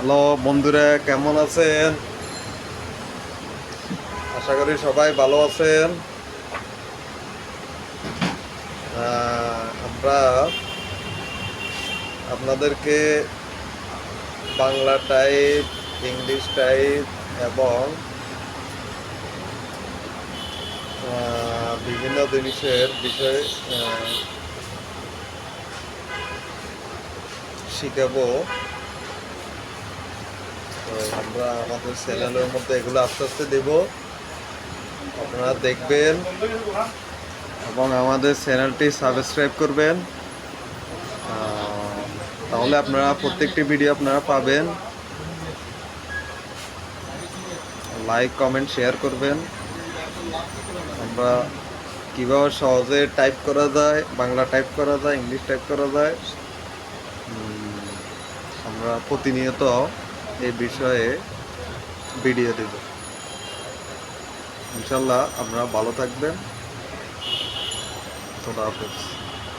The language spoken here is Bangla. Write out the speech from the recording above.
হ্যালো বন্ধুরা, কেমন আছেন? আশা করি সবাই ভালো আছেন। আমরা আপনাদেরকে বাংলা টাইপ ইংলিশ টাইপ এবং বিভিন্ন জিনিসের বিষয়ে শিখাবো। তো আমরা আমাদের চ্যানেলের মধ্যে এগুলো আস্তে আস্তে দেব। আপনারা দেখবেন এবং আমাদের চ্যানেলটি সাবস্ক্রাইব করবেন। তাহলে আপনারা প্রত্যেকটি ভিডিও আপনারা পাবেন। লাইক, কমেন্ট, শেয়ার করবেন। আমরা কীভাবে সহজে টাইপ করা যায়, বাংলা টাইপ করা যায়, ইংলিশ টাইপ করা যায় আমরা প্রতিনিয়ত এই বিষয়ে ভিডিও দেব। ইনশাল্লাহ আমরা ভালো থাকবেন। খোদা হাফেজ।